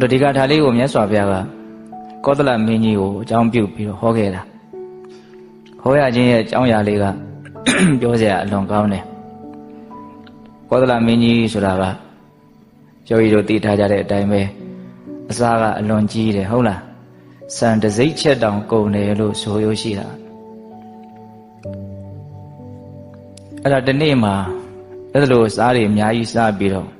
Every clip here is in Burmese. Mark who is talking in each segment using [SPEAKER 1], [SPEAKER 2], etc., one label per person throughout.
[SPEAKER 1] တို့ဒီကထာလေးကိုမြတ်စွာဘုရားကကောသလမင်းကြီးကိုအကြောင်းပြုပြီးတော့ဟောခဲ့တာဟောရခြင်းရဲ့အကြောင်းအရာလေးကပြောစရာအလွန်ကောင်းတယ်ကောသလမင်းကြီးဆိုတာကကျော်ရီတို့သိထားကြတဲ့အတိုင်းပဲအစားကအလွန်ကြီးတယ်ဟုတ်လားစံတစိမ့်ချက်တောင်ကုန်တယ်လို့ဆိုရရှိတာအဲ့ဒါဒီနေ့မှာအဲ့ဒါလို့စားတွေအများကြီးစားပြီးတော့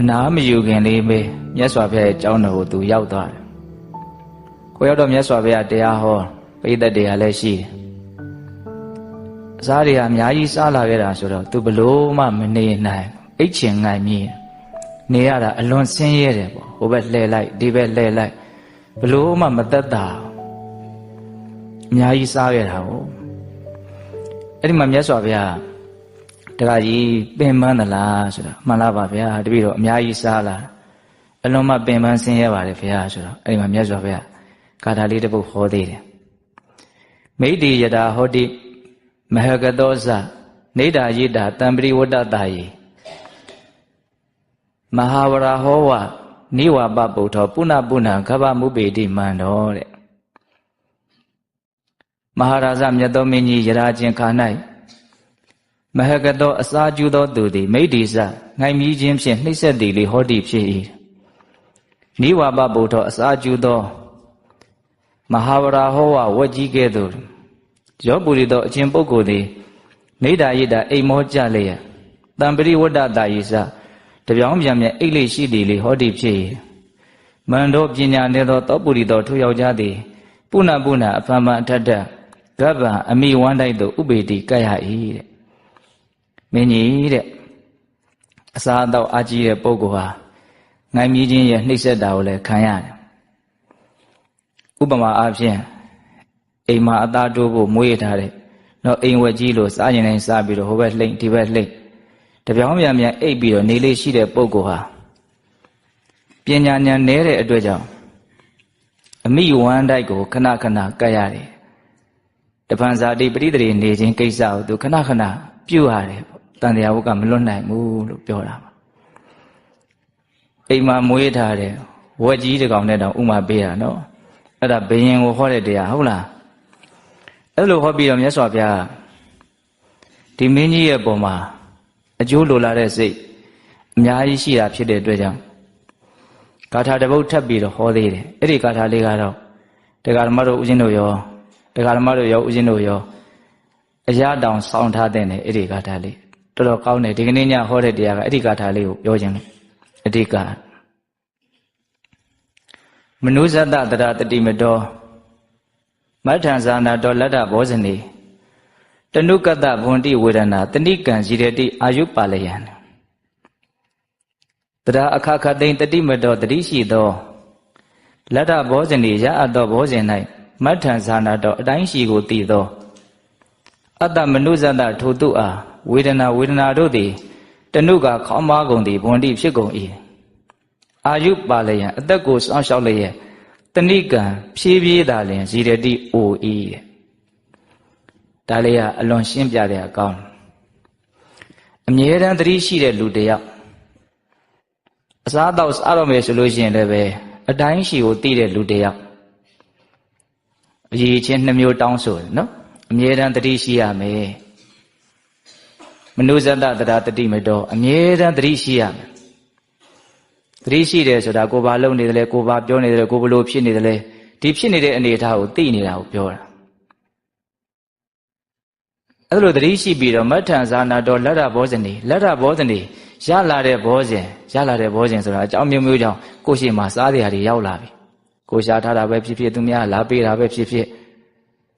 [SPEAKER 1] အနာမယူခင်လေးပဲမြတ်စွာဘုရားရဲ့ကျောင်းတော်ကိုသူရောက်သွားတယ်။ကိုရောက်တော့မြတ်စွာဘုရားတရားဟောပိဋကတ်တရားလည်းရှိတယ်။အစားတွေကအများကြီးစားလာခဲ့တာဆိုတော့သူဘလို့မှမနေနိုင်အိတ်ချင်ငိုင်မြည်နေရတာအလွန်ဆင်းရဲတယ်ပေါ့ဟိုဘက်လှည့်လိုက်ဒီဘက်လှည့်လိုက်ဘလို့မှမသက်တာအများကြီးစားခဲ့တာဟုတ်အဲ့ဒီမှာမြတ်စွာဘုရား တခါကြီးပင်ပန်းသလားဆိုတာမှန်လားပါဗျာတပည့်တော်အများကြီးစားလာအလုံးမပင်ပန်းဆင်းရဲပါတယ်ဗျာဆိုတော့အဲ့ဒီမှာမြတ်စွာဘုရားကာထာလေးတစ်ပုဒ်ဟောသေးတယ်မိတ္တိယတာဟောတိမဟကတောဇနေဒာယိတာတံပရိဝတ္တတာယေမဟာဝရဟောဝနိဝပပုထောပုဏ္ဏပုဏ္ဏခဗမုပေတိမန္တောတဲ့မဟာရာဇမြတ်သောမင်းကြီးယရာချင်းခါ၌ မဟကတောအစာကျူသောသူသည်မိတ္တိစငိုင်မြည်ခြင်းဖြင့်နှိမ့်ဆက်သည်လေဟောတိဖြစ်၏နိဝပပုထောအစာကျူသောမဟာဝရဟောဝဝတ်ကြီးကဲ့သို့ရောပုရိသောအချင်းပုဂ္ဂိုလ်သည်နေဒာယိတာအိမ်မောကြလျက်တံပရိဝတ္တတာယိစတပြောင်းပြန်ပြန်အိတ်လေးရှိသည်လေဟောတိဖြစ်၏မန္တောပညာနေသောသောပုရိသောထိုယောက်ျားသည်ပုဏ္ဏပုဏ္ဏအဖန်ဖန်အထက်ထဂဗ္ဗံအမိဝမ်းတိုက်သို့ဥပေတိကပ်ရ၏တဲ့ မင်းကြီးတဲ့အစာအသောက်အာကြီးတဲ့ပုဂ္ဂိုလ်ဟာငိုင်းမြည်ခြင်းရဲ့နှိပ်စက်တာကိုလည်းခံရတယ်ဥပမာအားဖြင့်အိမ်မှာအသားတိုးဖို့မွေးထားတဲ့တော့အိမ်ဝက်ကြီးလို့စားရင်တိုင်းစားပြီးတော့ဟိုဘက်လှိမ့်ဒီဘက်လှိမ့်တပြောင်းပြန်ပြန်အိပ်ပြီးတော့နေလေးရှိတဲ့ပုဂ္ဂိုလ်ဟာပညာဉာဏ်နည်းတဲ့အတွက်ကြောင့်အမိဝမ်းတိုက်ကိုခဏခဏကတ်ရတယ်တပန်ဇာတိပရိသေနေခြင်းကိစ္စကိုသူခဏခဏပြုတ်ရတယ်ပေါ့ တန်တရားဝုကမလွတ်နိုင်ဘူးလို့ပြောတာပါအိမ်မှာမွေးထားတဲ့ဝက်ကြီးတကောင်နဲ့တောင်ဥမာပေးတာနော်အဲ့ဒါဘယင်ကိုဟောတဲ့တရားဟုတ်လားအဲ့လိုဟောပြီးတော့မြတ်စွာဘုရားဒီမင်းကြီးရဲ့ပုံမှာအကျိုးလိုလာတဲ့စိတ်အများကြီးရှိတာဖြစ်တဲ့အတွက်ကြောင့်ဂါထာတစ်ပုဒ်ထပ်ပြီးတော့ဟောသေးတယ်အဲ့ဒီဂါထာလေးကတော့တရားဓမ္မတို့ဦးဇင်းတို့ရောတရားဓမ္မတို့ရောဦးဇင်းတို့ရောအရာတောင်ဆောင်းထားတဲ့နဲ့အဲ့ဒီဂါထာလေး တော်တော်ကောင်းတယ်ဒီကနေ့ညဟောတဲ့တရားကအဲ့ဒီဂါထာလေးကိုပြောခြင်းလို့အဓိကမနုဇတတရတတိမတော်မထံဇာနာတော်လတ္တဘောဇနေတနုကတဘွန်တိဝေဒနာတဏိကံဇိရတိအာယုပါလယံတရားအခခသိမ့်တတိမတော်တတိရှိသောလတ္တဘောဇနေရအပ်သောဘောဇင်၌မထံဇာနာတော်အတိုင်းရှိကိုတည်သောအတ္တမနုဇတထိုတုအား ဝေဒနာဝေဒနာတို့သည်တနုကခေါင်းမားကုန်သည်ဘွန်တိဖြစ်ကုန်၏အာယုပါလယံအသက်ကိုစောင့်ရှောက်လျက်တဏိကံဖြည်းဖြည်းသာလျင်ဇီရတိအိုဤတဲ့ဒါလေးကအလွန်ရှင်းပြတဲ့အကောင်းအမြဲတမ်းသတိရှိတဲ့လူတစ်ယောက်အစားတော့စားတော့မယ်ဆိုလို့ရှိရင်လည်းပဲအတိုင်းရှိကိုသိတဲ့လူတစ်ယောက်အရေးချင်းနှမျိုးတောင်းဆိုတယ်နော်အမြဲတမ်းသတိရှိရမယ် မနုဇတတရားတတိမတော်အမြဲတမ်းသတိရှိရမယ်သတိရှိတယ်ဆိုတာကိုဘာလုပ်နေတယ်လဲကိုဘာပြောနေတယ်လဲကိုဘလို့ဖြစ်နေတယ်လဲဒီဖြစ်နေတဲ့အနေအထားကိုသိနေတာကိုပြောတာအဲ့လိုသတိရှိပြီးတော့မထံဇာနာတော်လက်ရဘောဇနေလက်ရဘောဇနေရလာတဲ့ဘောဇင်ရလာတဲ့ဘောဇင်ဆိုတာအကြောင်းမျိုးမျိုးကြောင့်ကိုရှိမှစားတရားတွေရောက်လာပြီကိုရှားထားတာပဲဖြစ်ဖြစ်သူများလာပေးတာပဲဖြစ်ဖြစ်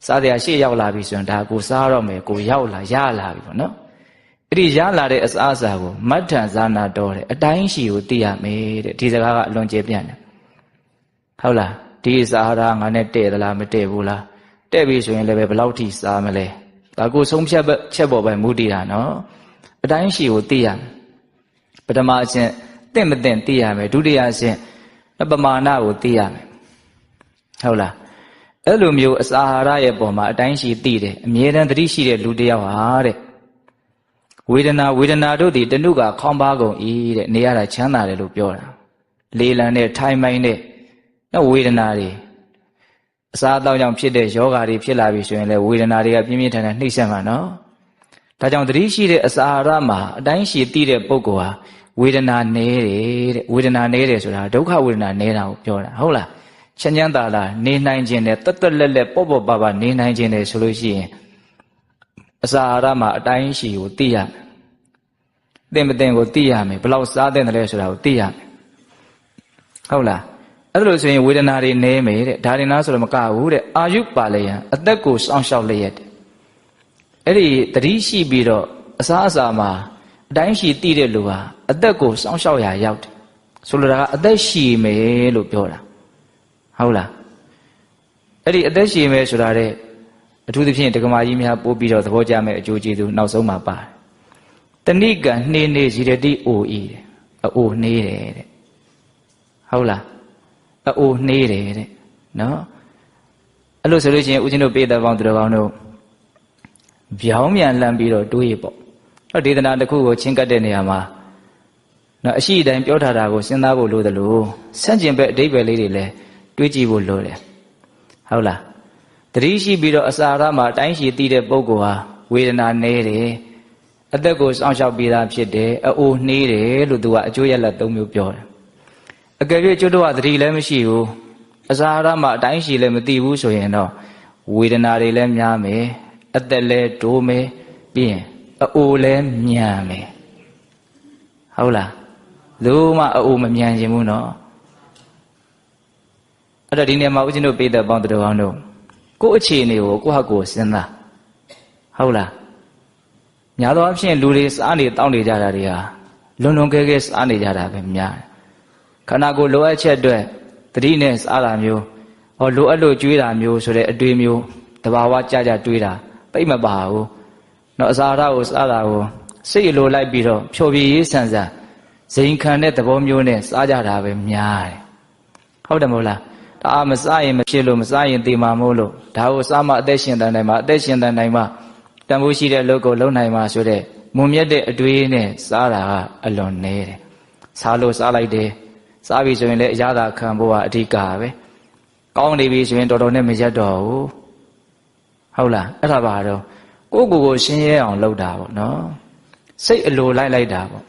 [SPEAKER 1] စားတရားရှေ့ရောက်လာပြီဆိုရင်ဒါကိုစားတော့မယ်ကိုရောက်လာရလာပြီပေါ့နော် အဲ့ဒီရလာတဲ့အစားအစာကိုမတ်ထန်ဇာနာတော်တဲ့အတိုင်းရှိကိုသိရမယ်တဲ့ဒီစကားကအလွန်ကျေပြန့်တယ်ဟုတ်လားဒီစာဟာငါနဲ့တဲ့သလားမတဲ့ဘူးလားတဲ့ပြီဆိုရင်လည်းဘယ်လောက်ထိစားမလဲဒါကိုဆုံးဖြတ်ချက်ပေါ်ပဲမူတည်တာနော်အတိုင်းရှိကိုသိရမယ်ပထမအဆင့်တင့်မတင့်သိရမယ်ဒုတိယအဆင့်ပမာဏကိုသိရမယ်ဟုတ်လားအဲ့လိုမျိုးအစာဟာရရဲ့ပုံမှာအတိုင်းရှိသိတယ်အမြဲတမ်းသတိရှိတဲ့လူတစ်ယောက်ဟာတဲ့ ဝေဒနာဝေဒနာတို့သည်တဏုကခေါင်းပါကုန်၏တဲ့နေရတာချမ်းသာတယ်လို့ပြောတာလေလံနဲ့ထိုင်မိုင်းနဲ့နော်ဝေဒနာတွေအစားအသောက်ကြောင့်ဖြစ်တဲ့ယောဂါတွေဖြစ်လာပြီဆိုရင်လည်းဝေဒနာတွေကပြင်းပြင်းထန်ထန်နှိမ့်ဆက်မှာနော်ဒါကြောင့်သတိရှိတဲ့အစာအာဟာရမှာအတိုင်းရှိသိတဲ့ပုဂ္ဂိုလ်ဟာဝေဒနာနည်းတယ်တဲ့ဝေဒနာနည်းတယ်ဆိုတာဒုက္ခဝေဒနာနည်းတာကိုပြောတာဟုတ်လားချမ်းချမ်းသာသာနေနိုင်ခြင်းနဲ့တက်တက်လက်လက်ပေါ့ပေါ့ပါပါနေနိုင်ခြင်းနဲ့ဆိုလို့ရှိရင် အစာအာဟာရမှာအတိုင်းရှိကိုသိရမယ်သင်မသင်ကိုသိရမယ်ဘယ်လောက်စားတဲ့တယ်ဆိုတာကိုသိရမယ်ဟုတ်လားအဲ့ဒါလို့ဆိုရင်ဝေဒနာတွေနည်းမယ်တဲ့ဒါရင်လားဆိုတော့မကဘူးတဲ့အာယုပါလယံအသက်ကိုစောင့်ရှောက်လျက်တဲ့အဲ့ဒီတတိရှိပြီးတော့အစားအစာမှာအတိုင်းရှိသိတဲ့လူဟာအသက်ကိုစောင့်ရှောက်ရာရောက်တယ်ဆိုလိုတာကအသက်ရှိမယ်လို့ပြောတာဟုတ်လားအဲ့ဒီအသက်ရှိမယ်ဆိုတာတဲ့ အထူးသဖြင့်ဒကမာကြီးများပို့ပြီးတော့သဘောကျမယ်အကျိုးကျေးဇူးနောက်ဆုံးမှာပါတယ်တဏိကံနှေးနေစီရတိအိုဤတဲ့အိုနှေးတယ်တဲ့ဟုတ်လားအိုနှေးတယ်တဲ့နော်အဲ့လိုဆိုလို့ရှိရင်ဦးဇင်းတို့ပေတပေါင်းသူတော်ကောင်းတို့ဗျောင်းမြန်လှမ်းပြီးတော့တွေးပေါ့ဟောဒေသနာတစ်ခုကိုချင်းကပ်တဲ့နေရာမှာနော်အရှိအတိုင်းပြောထားတာကိုစဉ်းစားဖို့လိုသလိုဆန့်ကျင်ဘက်အတိတ်ပဲလေးတွေလည်းတွေးကြည့်ဖို့လိုတယ်ဟုတ်လား တတိရှိပြီးတော့အစာရမှာအတိုင်းရှိသိတဲ့ပုဂ္ဂိုလ်ဟာဝေဒနာနည်းတယ်အသက်ကိုစောင့်ရှောက်ပြီးသားဖြစ်တယ်အိုနှေးတယ်လို့သူကအကျိုးရလဒ်၃မျိုးပြောတယ်အကယ်၍ကျွတ်တော့သတိလည်းမရှိဘူးအစာရမှာအတိုင်းရှိလည်းမသိဘူးဆိုရင်တော့ဝေဒနာတွေလည်းများမယ်အသက်လည်းတိုးမယ်ပြီးရင်အိုလည်းမြန်မယ်ဟုတ်လားလုံးမအိုမမြန်ခြင်းဘူးနော်အဲ့တော့ဒီနေ့မှာဦးဇင်းတို့ပေးတဲ့ပေါင်းတော်ကောင်းတို့ ကိုယ့်အခြေအနေကိုကိုယ့်ဟာကိုယ်စဉ်းစားဟုတ်လားညာတော့အဖြစ်လူတွေစားနေတောင်းနေကြတာတွေဟာလွန်လွန်ကဲကဲစားနေကြတာပဲများတယ်ခန္ဓာကိုယ်လိုအပ်ချက်အတွက်တတိနဲ့စားတာမျိုးဟောလိုအပ်လို့ကြွေးတာမျိုးဆိုတဲ့အတွေ့မျိုးတဘာဝကြကြတွေးတာပိတ်မပါဘူးเนาะအစာရကိုစားတာကိုစိတ်လိုလိုက်ပြီးတော့ဖြော်ပြရေးဆန်ဆန်ဇိမ်ခံတဲ့သဘောမျိုးနဲ့စားကြတာပဲများတယ်ဟုတ်တယ်မဟုတ်လား ဒါမစားရင်မဖြစ်လို့မစားရင်သေမှာမို့လို့ဒါကိုစားမှအသက်ရှင်တန်နိုင်မှာအသက်ရှင်တန်နိုင်မှာတန်ဖိုးရှိတဲ့လုပ်ကိုလုပ်နိုင်မှာဆိုတဲ့မုံမြတ်တဲ့အတွေးနဲ့စားတာကအလွန်နေတယ်စားလို့စားလိုက်တယ်စားပြီဆိုရင်လည်းအရသာခံဖို့ကအဓိကပဲကောင်းနေပြီဆိုရင်တော်တော်နဲ့မရက်တော့ဘူးဟုတ်လားအဲ့ဒါပါတော့ကိုယ့်ကိုယ်ကိုရှင်းရဲအောင်လုပ်တာပေါ့နော်စိတ်အလိုလိုက်လိုက်တာပေါ့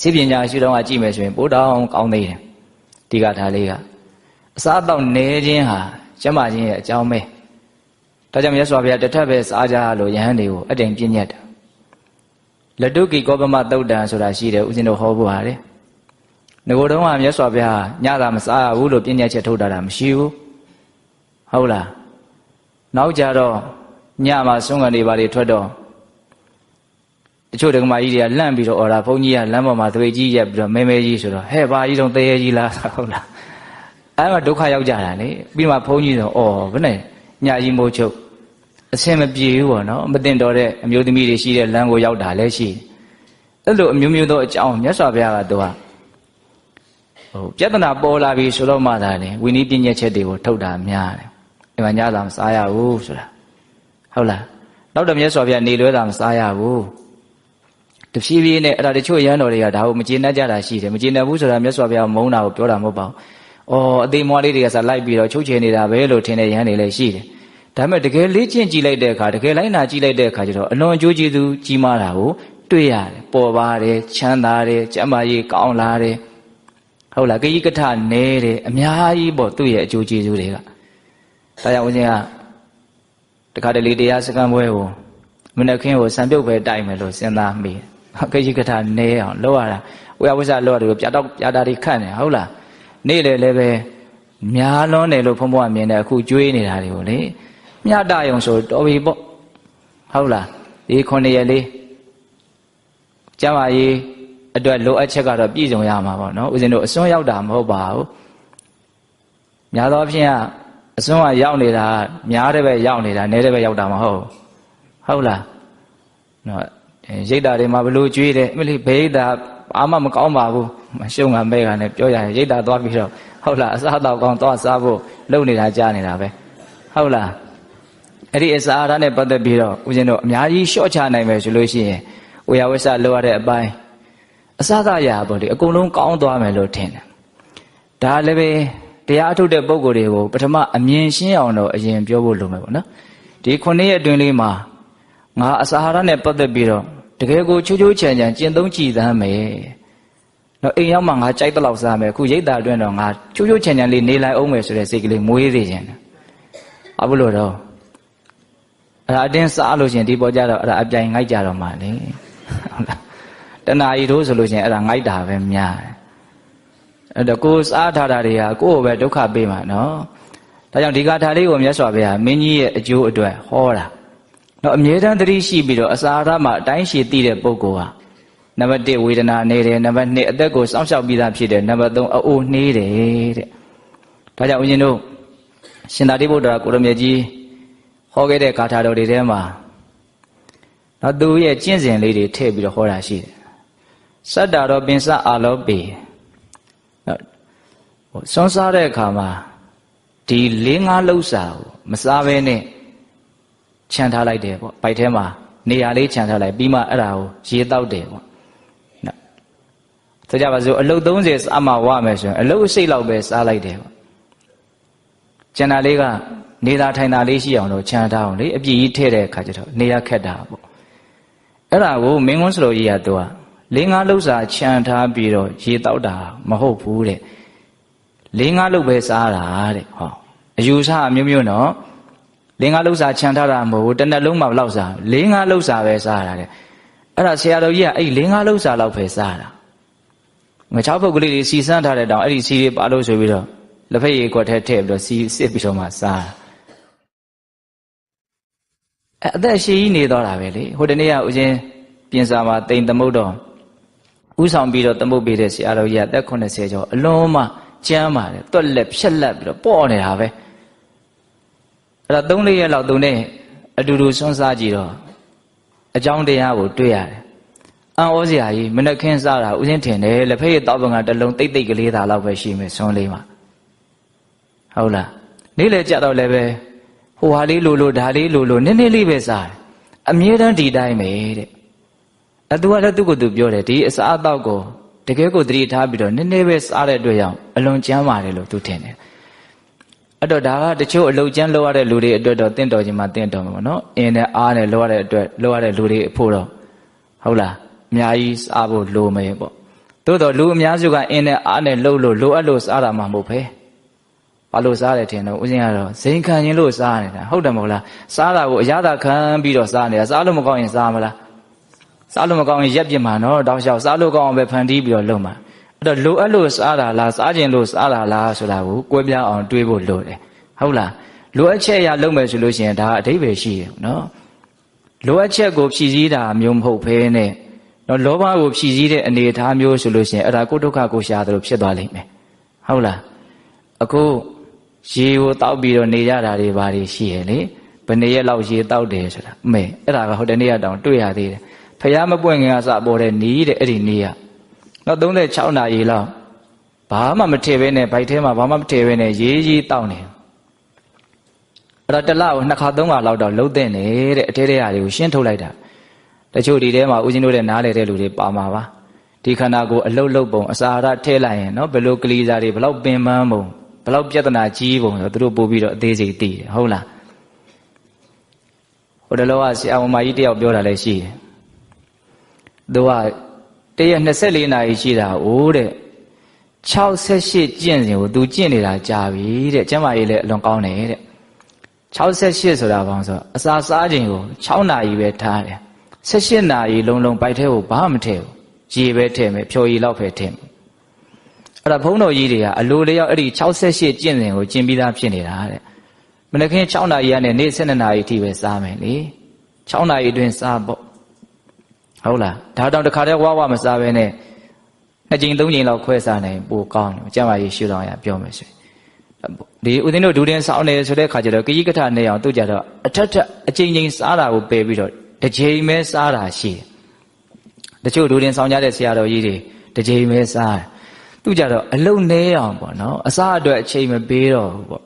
[SPEAKER 1] စိပညာရှိတော့ကကြည့်မယ်ဆိုရင်ပိုးတောင်ကောင်းသေးတယ်ဒီကထားလေးက အစားအသောက်နေခြင်းဟာကျမချင်းရဲ့အကြောင်းပဲဒါကြောင့်မြတ်စွာဘုရားတထက်ပဲစားကြလို့ယဟန်တွေကိုအတိမ်ပြည့်ညတ်တာလတုကိကောပမသုတ်တံဆိုတာရှိတယ်ဦးဇင်းတို့ဟောဖို့ဟာတယ်ငကိုတုံးကမြတ်စွာဘုရားညသာမစားရဘူးလို့ပြည့်ညတ်ချက်ထုတ်တာတာမရှိဘူးဟုတ်လားနောက်ကြတော့ညမှာဆုံးကနေပါလေထွက်တော့တချို့ဒကမာကြီးတွေကလန့်ပြီးတော့အော်ဒါဘုန်းကြီးကလမ်းပေါ်မှာသွေးကြီးရက်ပြီးတော့မဲမဲကြီးဆိုတော့ဟဲ့ဘာကြီးတော့တရေကြီးလားဟုတ်လား အဲ့မှာဒုက္ခရောက်ကြတာလေပြီးမှဘုန်းကြီးဆိုအော်ဘယ်နဲ့ညကြီးမိုးချုပ်အဆင်မပြေဘူးပေါ့နော်မတင်တော်တဲ့အမျိုးသမီးတွေရှိတဲ့လမ်းကိုရောက်တာလည်းရှိအဲ့လိုအမျိုးမျိုးသောအကြောင်းမြတ်စွာဘုရားကတော့ဟိုပြဿနာပေါ်လာပြီဆိုတော့မှသာလေဝိနည်းပညာချက်တွေကိုထုတ်တာများတယ်ဒီမှာညသာမစားရဘူးဆိုတာဟုတ်လားနောက်တော့မြတ်စွာဘုရားနေလွဲတာမစားရဘူးတဖြည်းဖြည်းနဲ့အဲ့ဒါတချို့ရဟန်းတော်တွေကဒါကိုမကျေနပ်ကြတာရှိတယ်မကျေနပ်ဘူးဆိုတာမြတ်စွာဘုရားမုန်းတာကိုပြောတာမဟုတ်ပါဘူး။ အော်အသေးမွားလေးတွေကစလိုက်ပြီးတော့ချုပ်ချယ်နေတာပဲလို့ထင်တဲ့ရဟန်းတွေလည်းရှိတယ်။ဒါပေမဲ့တကယ်လေ့ကျင့်ကြည့်လိုက်တဲ့အခါတကယ်လိုက်နာကြည့်လိုက်တဲ့အခါကျတော့အလွန်အကျိုးကျေးဇူးကြီးမားတာကိုတွေ့ရတယ်။ပေါ်ပါတယ်ချမ်းသာတယ်ကျမ်းမာရေးကောင်းလာတယ်။ဟုတ်လားဂိကထနဲတယ်အများကြီးပေါ့သူ့ရဲ့အကျိုးကျေးဇူးတွေက။ဒါကြောင့်ဦးဇင်းကတခါတလေတရားစခန်းပွဲကိုမနက်ခင်းကိုစံပြုတ်ပဲတိုက်မယ်လို့စဉ်းစားမိတယ်။ဂိကထနဲအောင်လောက်ရတာဝိယဝိဇ္ဇလောက်ရတယ်ပြတော့ပြတာတွေခတ်နေဟုတ်လား။ နေ့လေလည်းပဲများလွန်းတယ်လို့ဘုံဘွားမြင်တယ်အခုကြွေးနေတာတွေကိုလေမြတ်တယုံဆိုတော်ပြီပေါ့ဟုတ်လားဒီခုနှစ်ရက်လေးကျမကြီးအတွက်လိုအပ်ချက်ကတော့ပြည့်စုံရမှာပေါ့နော်ဦးဇင်းတို့အစွန်းရောက်တာမဟုတ်ပါဘူးများသောအားဖြင့်အစွန်းကရောက်နေတာများတဲ့ပဲရောက်နေတာနည်းတဲ့ပဲရောက်တာမဟုတ်ဟုတ်လားနော်ရိတ်တာတွေမှာဘလို့ကြွေးတယ်အမလေးဘေးတာ အာမမကောင်းပါဘူးမရှုံကမဲကနဲ့ပြောရရင်ရိတ်တာသွားပြီးတော့ဟုတ်လားအစားတော့ကောင်းသွားစားဖို့လုပ်နေတာကြားနေတာပဲဟုတ်လားအဲ့ဒီအစာအာဟာရနဲ့ပတ်သက်ပြီးတော့ဦးဇင်းတို့အများကြီးရှော့ချနိုင်မယ်ဆိုလို့ရှိရင်ဝေယဝဆလောက်ရတဲ့အပိုင်းအစသာရပေါ့လေအကုန်လုံးကောင်းသွားမယ်လို့ထင်တယ်ဒါလည်းပဲတရားအထုတ်တဲ့ပုံကိုယ်တွေကိုပထမအမြင်ရှင်းအောင်တော့အရင်ပြောဖို့လိုမယ်ပေါ့နော်ဒီခုနှစ်ရက်အတွင်းလေးမှာငါအစာဟာရနဲ့ပတ်သက်ပြီးတော့ တကယ်ကိုချိုးချိုးချံချံကျင့်သုံးကြည်သမ်းမယ်တော့အိမ်ရောက်မှငါကြိုက်တော့စားမယ်အခုရိတ်တာအတွင်းတော့ငါချိုးချိုးချံချံလေးနေလိုက်အောင်မယ်ဆိုတဲ့စိတ်ကလေးမွေးသေးခြင်းအဘလို့တော့အဲ့ဒါအတင်းစားလို့ရှင်ဒီပေါ်ကြတော့အဲ့ဒါအပြိုင်ငိုက်ကြတော့မှလေဟုတ်လားတဏှာဤတို့ဆိုလို့ရှင်အဲ့ဒါငိုက်တာပဲများတယ်အဲ့တော့ကိုစားထားတာတွေကကိုယ့်ကိုပဲဒုက္ခပေးမှာနော်ဒါကြောင့်ဒီကာထာလေးကိုမြတ်စွာဘုရားမင်းကြီးရဲ့အကျိုးအတွက်ဟောတာ တော့အမြဲတမ်းသတိရှိပြီးတော့အစာရမှာအတိုင်းရှိသိတဲ့ပုဂ္ဂိုလ်ဟာနံပါတ်1ဝေဒနာနေတယ်နံပါတ်2အသက်ကိုစောင့်ရှောက်ပြီးသားဖြစ်တယ်နံပါတ်3အအိုးနှေးတယ်တဲ့ဒါကြောင့်ဦးဇင်းတို့ရှင်သာတိဗုဒ္ဓရာကိုရမေကြီးဟောခဲ့တဲ့ဂါထာတော်တွေထဲမှာတော့သူရဲ့ကျင့်စဉ်လေးတွေထည့်ပြီးတော့ဟောတာရှိတယ်စတ္တာရောပင်စအာလောပေဟိုစွန်းစားတဲ့အခါမှာဒီ၄၅လှုပ်စာကိုမစားဘဲနဲ့ ခြံထားလိုက်တယ်ပေါ့ပိုက်ထဲမှာနေရာလေးခြံထားလိုက်ပြီးမှအဲ့ဒါကိုရေတောက်တယ်ပေါ့နော်ဆိုကြပါစို့အလုတ်30စားမှဝမယ်ဆိုရင်အလုတ်အစိတ်လောက်ပဲစားလိုက်တယ်ပေါ့ကျန်တာလေးကနေသာထိုင်တာလေးရှိအောင်လို့ခြံထားအောင်လေအပြည့်ကြီးထည့်တဲ့အခါကျတော့နေရခက်တာပေါ့အဲ့ဒါကိုမင်းကွန်းစလိုကြီးကသူက၄၅လှုပ်စာခြံထားပြီးတော့ရေတောက်တာမဟုတ်ဘူးတဲ့လေးငါးလုတ်ပဲစားတာတဲ့ဟောအယူဆအမျိုးမျိုးနော် လေးငါးလုတ်စားခြံထားတာမဟုတ်ဘူးတစ်နှလုံးမှဘလောက်စားလေးငါးလုတ်စားပဲစားတာတဲ့အဲ့ဒါဆရာတော်ကြီးကအဲ့လေးငါးလုတ်စားလောက်ပဲစားတာငချောက်ပုတ်ကလေးတွေစီစမ်းထားတဲ့တောင်အဲ့ဒီစီတွေပါလို့ဆိုပြီးတော့လက်ဖက်ရည်ကွက်ထဲထည့်ပြီးတော့စီစစ်ပြီးတော့မှစားတာအဲ့အသက်ရှည်ကြီးနေတော့တာပဲလေဟိုတနေ့ကဦးချင်းပြင်စာမှာတိမ်သမုတ်တော်ဥဆောင်ပြီးတော့သမုတ်ပေးတဲ့ဆရာတော်ကြီးကအသက်80ကျော်အလုံးမှကျမ်းပါတယ်တွက်လက်ဖြက်လက်ပြီးတော့ပေါ့နေတာပဲ အဲ့ဒါ၃၄ရက်လောက်သူနဲ့အတူတူဆွန်းစားကြည့်တော့အကြောင်းတရားကိုတွေ့ရတယ်အံ့ဩစရာကြီးမနှက်ခင်းစားတာဥစဉ်ထင်တယ်လက်ဖက်ရည်တောက်ပံကတစ်လုံးတိတ်တိတ်ကလေးသာလောက်ပဲရှိမယ်ဆွန်းလေးမှာဟုတ်လားနေ့လေကြတော့လည်းပဲဟိုဟာလေးလိုလိုဒါလေးလိုလိုနည်းနည်းလေးပဲစားတယ်အမြဲတမ်းဒီတိုင်းပဲတဲ့အတူကလည်းသူ့ကိုယ်သူပြောတယ်ဒီအစားအသောက်ကိုတကယ်ကိုသတိထားပြီးတော့နည်းနည်းပဲစားတဲ့အတွက်ကြောင့်အလွန်ကြမ်းပါတယ်လို့သူထင်တယ် အဲ့တော့ဒါကတချို့အလုတ်ကျမ်းလောက်ရတဲ့လူတွေအတွက်တော့တင့်တော်ခြင်းမှာတင့်တော်မှာပေါ့နော်အင်းနဲ့အားနဲ့လောက်ရတဲ့အတွက်လောက်ရတဲ့လူတွေအဖို့တော့ဟုတ်လားအများကြီးစားဖို့လိုမယ်ပေါ့သို့တော့လူအများစုကအင်းနဲ့အားနဲ့လှုပ်လို့လိုအပ်လို့စားတာမှမဟုတ်ပဲဘာလို့စားတယ်ထင်တော့ဦးဇင်းကတော့ဇိမ်ခံရင်လို့စားနေတာဟုတ်တယ်မဟုတ်လားစားတာကိုအရသာခံပြီးတော့စားနေတာစားလို့မကောင်းရင်စားမလားစားလို့မကောင်းရင်ရက်ပြစ်မှာနော်တောက်လျှောက်စားလို့ကောင်းအောင်ပဲဖန်တီးပြီးတော့လုပ်မှာအဲ့ တော့လိုအပ်လို့စားတာလားစားခြင်းလို့စားတာလားဆိုတာကိုကွဲပြားအောင်တွေးဖို့လိုတယ်ဟုတ်လားလိုအပ်ချက်အရလုပ်မယ်ဆိုလို့ရှိရင်ဒါအဓိပ္ပာယ်ရှိတယ်နော်လိုအပ်ချက်ကိုဖြည့်ဆည်းတာမျိုးမဟုတ်ဘဲနဲ့နော်လောဘကိုဖြည့်ဆည်းတဲ့အနေအထားမျိုးဆိုလို့ရှိရင်အဲ့ဒါကိုဒုက္ခကိုရှာသလိုဖြစ်သွားလိမ့်မယ်ဟုတ်လားအခုရေကိုတောက်ပြီးတော့နေရတာတွေဘာတွေရှိရလေဘယ်နှစ်ရက်လောက်ရေတောက်တယ်ဆိုတာအမေအဲ့ဒါကဟိုတနေ့ကတောင်တွေ့ရသေးတယ်ဖះမပွင့်ခင်ကစပေါ်တဲ့နီးတဲ့အဲ့ဒီနီးက နောက်36နာရီလောက်ဘာမှမထည့်ဘဲနဲ့ဗိုက်ထဲမှာဘာမှမထည့်ဘဲနဲ့ရေးရေးတောက်နေအဲ့တော့တလကိုနှစ်ခါသုံးခါလောက်တော့လှုပ်တဲ့တဲ့အထဲထဲရာတွေကိုရှင်းထုတ်လိုက်တာတချို့ဒီထဲမှာဦးဇင်းတို့တဲ့နားလေတဲ့လူတွေပါမှာပါဒီခန္ဓာကိုယ်အလုတ်လုတ်ပုံအစာရထည့်လိုက်ရင်နော်ဘယ်လိုကလေးစားတွေဘယ်လောက်ပင်ပန်းပုံဘယ်လောက်ပြဿနာကြီးပုံဆိုသူတို့ပို့ပြီးတော့အသေးစိတ်သိတယ်ဟုတ်လားဟိုတလောကဆရာမကြီးတယောက်ပြောတာလည်းရှိတယ်သူက တရက်24နာရီရှိတာဟိုတဲ့68ကျင့်စဉ်ကို तू ကျင့်နေတာကြာပြီတဲ့ကျမ်းမာရေးလည်းအလွန်ကောင်းတယ်တဲ့68ဆိုတာဘာလို့ဆိုအစာစားခြင်းကို6နာရီပဲထားတယ်18နာရီလုံးလုံးပိုက်ထဲကိုဘာမှမထည့်ဘူးရေပဲထည့်မယ်ဖြော်ရည်လောက်ပဲထည့်မယ်အဲ့ဒါဘုန်းတော်ကြီးတွေကအလိုလျောက်အဲ့ဒီ68ကျင့်စဉ်ကိုကျင့်ပြီးသားဖြစ်နေတာတဲ့မနေ့က6နာရီကနေနေ့12နာရီအထိပဲစားမယ်လေ6နာရီအတွင်းစားပေါ့ ဟုတ်လားဒါတောင်တခါတည်းဝါဝမစားဘဲနဲ့နှစ်ကြိမ်သုံးကြိမ်လောက်ခွဲစားနိုင်ပိုကောင်းတယ်ကျမကြီးရှုတော်ရပြောမယ်ဆိုဒီဦးသိန်းတို့ဒူတင်ဆောင်းနေဆိုတဲ့ခါကျတော့ကကြီးကထနေအောင်သူကြတော့အထက်ထက်အကြိမ်ကြိမ်စားတာကိုပယ်ပြီးတော့တစ်ကြိမ်ပဲစားတာရှိတယ်တချို့ဒူတင်ဆောင်းကြတဲ့ဆရာတော်ကြီးတွေတစ်ကြိမ်ပဲစားတယ်သူကြတော့အလုံနေအောင်ပေါ့နော်အစားအတွက်အချိန်မပေးတော့ဘူးပေါ့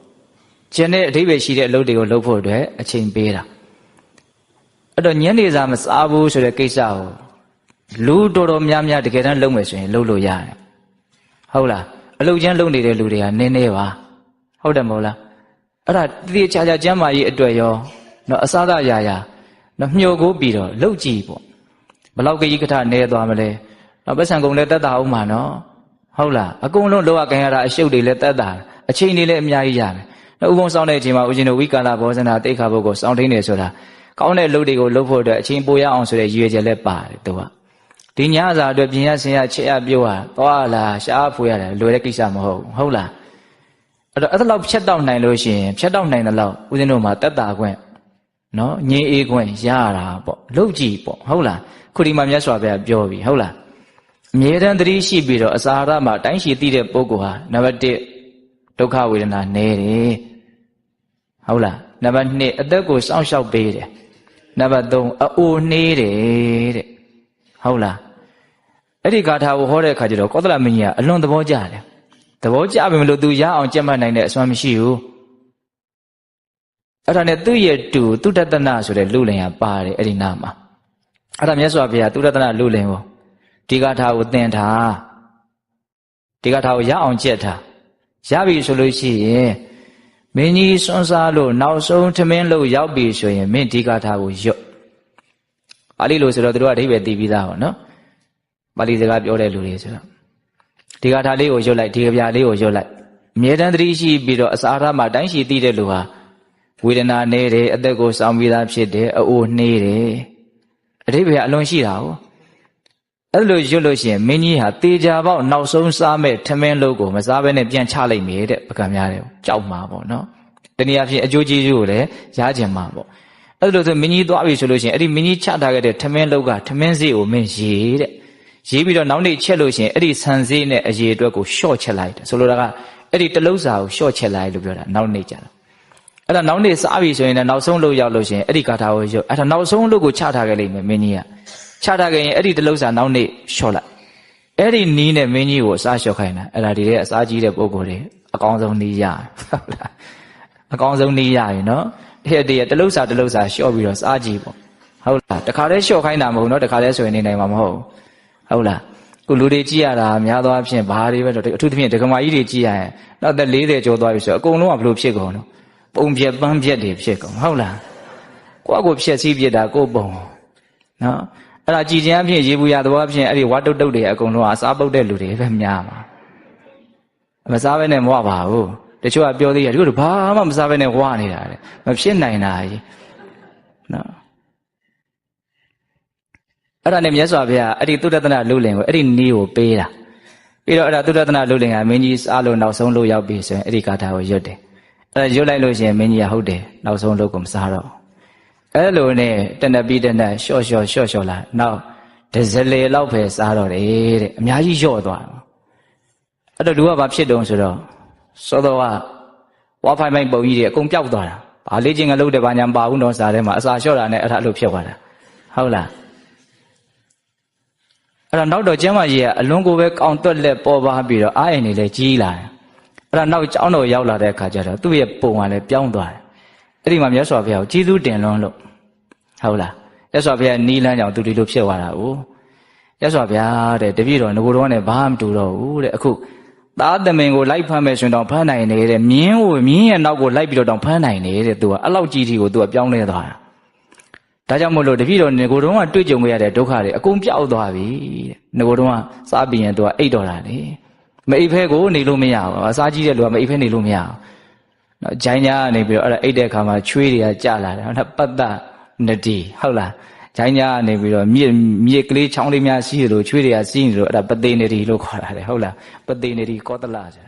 [SPEAKER 1] ကျန်တဲ့အဓိပ္ပာယ်ရှိတဲ့အလုပ်တွေကိုလုပ်ဖို့အတွက်အချိန်ပေးတာ အဲ့တော့ညနေစာမစားဘူးဆိုတဲ့ကိစ္စကိုလူတော်တော်များများတကယ်တမ်းလုံမယ်ဆိုရင်လုံလို့ရတယ်ဟုတ်လားအလုတ်ချမ်းလုံနေတဲ့လူတွေကနည်းနည်းပါဟုတ်တယ်မဟုတ်လားအဲ့ဒါတတိချာချာကျမ်းမာရေးအတွက်ရောနော်အစသာရာရာနော်မျှော်ကိုပြီးတော့လှုပ်ကြည့်ပေါ့ဘလောက်ကကြီးကထနဲသွားမလဲနော်ပတ်စံကုန်လည်းတက်တာအောင်မှာနော်ဟုတ်လားအကုန်လုံးလောကခံရတာအရှုပ်တွေလည်းတက်တာအချိန်တွေလည်းအများကြီးရမယ်နော်ဥပုံဆောင်တဲ့အချိန်မှာဦးဇင်းတို့ဝိကာလဘောဇနာတိခါဘုတ်ကိုစောင့်ထိန်နေဆိုတာ ကောင်းတဲ့လုပ်တွေကိုလုပ်ဖို့အတွက်အချိန်ပိုရအောင်ဆိုတဲ့ရည်ရွယ်ချက်လည်းပါတယ်သူကဒီညစာအတွက်ပြင်ရဆင်ရချက်ရပြောတာသွားလာရှားဖွေရတယ်လွယ်တဲ့ကိစ္စမဟုတ်ဘူးဟုတ်လားအဲ့တော့အဲ့ဒါလောက်ဖြတ်တောက်နိုင်လို့ရှိရင်ဖြတ်တောက်နိုင်တဲ့လောက်ဦးဇင်းတို့မှာတက်တာခွင့်နော်ငြိမ်းအေးခွင့်ရတာပေါ့လှုပ်ကြည့်ပေါ့ဟုတ်လားခုဒီမှာမြတ်စွာဘုရားပြောပြီဟုတ်လားအမြဲတမ်းသတိရှိပြီးတော့အစာရမှာတိုင်းရှိသိတဲ့ပုဂ္ဂိုလ်ဟာနံပါတ်1ဒုက္ခဝေဒနာနည်းတယ်ဟုတ်လားနံပါတ်2အသက်ကိုစောင့်ရှောက်ပေးတယ် နံပါတ်3အအိုနှေးတယ်တဲ့ဟုတ်လားအဲ့ဒီဂါထာကိုဟောတဲ့အခါကျတော့ကောသလမင်းကြီးကအလွန်သဘောကျတယ်သဘောကျပြီမလို့သူရအောင်ကြက်မှတ်နိုင်တဲ့အစွမ်းမရှိဘူးအဲ့ဒါနဲ့သူ့ရဲ့တူသူတတနာဆိုတဲ့လူလင်ကပါတယ်အဲ့ဒီနာမှာအဲ့ဒါမြတ်စွာဘုရားသူတတနာလူလင်ကိုဒီဂါထာကိုသင်ထားဒီဂါထာကိုရအောင်ကြက်ထားရပြီဆိုလို့ရှိရင် မင်းကြီးစွန့်စားလို့နောက်ဆုံးထမင်းလို့ရောက်ပြီဆိုရင်မင်းဒီဂါထာကိုရွတ်ပါဠိလိုဆိုတော့သူတို့ကအဓိပ္ပာယ်သိပြီးသားဟောနော်ပါဠိစကားပြောတဲ့လူတွေဆိုတော့ဒီဂါထာလေးကိုရွတ်လိုက်ဒီကဗျာလေးကိုရွတ်လိုက်အမြဲတမ်းသတိရှိပြီးတော့အစာအရမှာတိုင်းရှိသိတဲ့လူဟာဝေဒနာနေတယ်အသက်ကိုစောင့်ပြီးသားဖြစ်တယ်အအိုနှေးတယ်အဓိပ္ပာယ်အလွန်ရှိတာဟုတ် အဲ့လိုရွတ်လို့ရှိရင်မင်းကြီးဟာတေချာပေါက်နောက်ဆုံးစားမဲ့ထမင်းလို့ကိုမစားဘဲနဲ့ပြန်ချလိုက်မိတဲ့ပကံများတယ်ကြောက်မှာပေါ့နော်တနည်းအားဖြင့်အကျိုးကျေးဇူးကိုလည်းရကြမှာပေါ့အဲ့လိုဆိုမင်းကြီးသွားပြီဆိုလို့ရှိရင်အဲ့ဒီမင်းကြီးချထားခဲ့တဲ့ထမင်းလောက်ကထမင်းစီကိုမင်းရေးတဲ့ရေးပြီးတော့နောက်နေ့ချက်လို့ရှိရင်အဲ့ဒီဆန်စေးနဲ့အရေအတွက်ကိုရှော့ချက်လိုက်တယ်ဆိုလိုတာကအဲ့ဒီတလုံးစာကိုရှော့ချက်လိုက်လို့ပြောတာနောက်နေ့ကြတာအဲ့ဒါနောက်နေ့စားပြီဆိုရင်လည်းနောက်ဆုံးလို့ရောက်လို့ရှိရင်အဲ့ဒီကာထာကိုရုပ်အဲ့ဒါနောက်ဆုံးလို့ကိုချထားခဲ့လိမ့်မယ်မင်းကြီးက ချထားခဲ့ရင်အဲ့ဒီတလုံးစာနောက်နေ့ရှော့လိုက်အဲ့ဒီနီးနဲ့မင်းကြီးကိုအစားလျှော့ခိုင်းတာအဲ့ဒါဒီတဲ့အစားကြီးတဲ့ပုံကိုယ်တွေအကောင်းဆုံးနီးရဟုတ်လားအကောင်းဆုံးနီးရပြီနော်အဲ့ဒီတလုံးစာတလုံးစာလျှော့ပြီးတော့စားကြည့်ပေါ့ဟုတ်လားတခါတည်းလျှော့ခိုင်းတာမဟုတ်နော်တခါတည်းဆိုရင်နေနိုင်မှာမဟုတ်ဟုတ်လားခုလူတွေကြည့်ရတာများသောအားဖြင့်ဘာတွေပဲတော့အထူးသဖြင့်ဒကမာကြီးတွေကြည့်ရရင်နောက်သက်40ကျော်သွားပြီဆိုတော့အကုန်လုံးကဘလို့ဖြစ်ကုန်လို့ပုံပြက်ပန်းပြက်တွေဖြစ်ကုန်ဟုတ်လားကိုယ့်ကိုဖြက်စီးပြစ်တာကိုယ့်ပုံနော် အဲ့ဒါကြည်ခြင်းအဖြစ်ရေဘူးရသဘောအဖြစ်အဲ့ဒီဝတ်တုတ်တုတ်တွေအကုန်လုံးကစားပုတ်တဲ့လူတွေပဲများမှာမစားဘဲနဲ့မဝပါဘူးတချို့ကပြောသေးတယ်ဒီလိုဘာမှမစားဘဲနဲ့ဝါနေတာလေမဖြစ်နိုင်တာကြီးနော်အဲ့ဒါနဲ့မြတ်စွာဘုရားအဲ့ဒီသုတတနာလူလင်ကိုအဲ့ဒီနီးကိုပေးတာပြီးတော့အဲ့ဒါသုတတနာလူလင်ကမင်းကြီးစားလို့နောက်ဆုံးလို့ရောက်ပြီဆိုရင်အဲ့ဒီကာထာကိုရွတ်တယ်အဲ့ဒါရွတ်လိုက်လို့ရှိရင်မင်းကြီးကဟုတ်တယ်နောက်ဆုံးလို့ကိုမစားတော့ အဲ့လိုနဲ့တဏပိတဏရှော့ရှော့ရှော့ရှော့လာနောက်ဒဇလေလောက်ပဲစားတော့တယ်တဲ့အများကြီးလျော့သွားတယ်အဲ့တော့လူကဘာဖြစ်တုံးဆိုတော့စောတော့ကဝါဖိုင်မိုင်ပုံကြီးတွေအကုန်ပျောက်သွားတာဘာလေးချင်းကလုပ်တယ်ဘာညာမပါဘူးတော့စားထဲမှာအစာလျှော့တာနဲ့အဲ့ဒါအလိုဖြစ်သွားတာဟုတ်လားအဲ့တော့နောက်တော့ကျမ်းမာကြီးကအလွန်ကိုပဲကောင်းတွက်လက်ပေါ်ပါပြီးတော့အားအိမ်နေလဲကြီးလာတယ်အဲ့ဒါနောက်ကျောင်းတော်ရောက်လာတဲ့အခါကျတော့သူ့ရဲ့ပုံကလည်းပြောင်းသွားတယ် အဲ့ဒီမှာမြတ်စွာဘုရားကိုကျေးဇူးတင်လွန်းလို့ဟုတ်လားမြတ်စွာဘုရားနီးလန်းကြောင့်သူဒီလိုဖြစ်သွားတာ哦မြတ်စွာဘုရားတဲ့တပည့်တော်ငကိုတော်နဲ့ဘာမှမတူတော့ဘူးတဲ့အခုသားသမင်ကိုလိုက်ဖမ်းမယ်ဆိုရင်တော့ဖမ်းနိုင်နေတဲ့မြင်းကိုမြင်းရဲ့နောက်ကိုလိုက်ပြီးတော့တောင်ဖမ်းနိုင်နေတဲ့သူကအဲ့လောက်ကြီးကြီးကိုသူကပြောင်းလဲသွားတာဒါကြောင့်မို့လို့တပည့်တော်ငကိုတုံးကတွေ့ကြုံခဲ့ရတဲ့ဒုက္ခတွေအကုန်ပြောက်သွားပြီတဲ့ငကိုတုံးကစားပြီးရင်သူကအိတ်တော်တာလေမအိတ်ဖဲကိုနေလို့မရဘူးအစားကြီးတဲ့လူကမအိတ်ဖဲနေလို့မရဘူး နော်ဂျိုင်းညာကနေပြီးတော့အဲ့ဒါအိတ်တဲ့အခါမှာချွေးတွေကကြလာတယ်ဟုတ်လားပတ္တနတိဟုတ်လားဂျိုင်းညာကနေပြီးတော့မြစ်မြစ်ကလေးချောင်းလေးများစီးတယ်လို့ချွေးတွေကစီးနေလို့အဲ့ဒါပသိနေတိလို့ခေါ်တာလေဟုတ်လားပသိနေတိကောသလဆိုတာ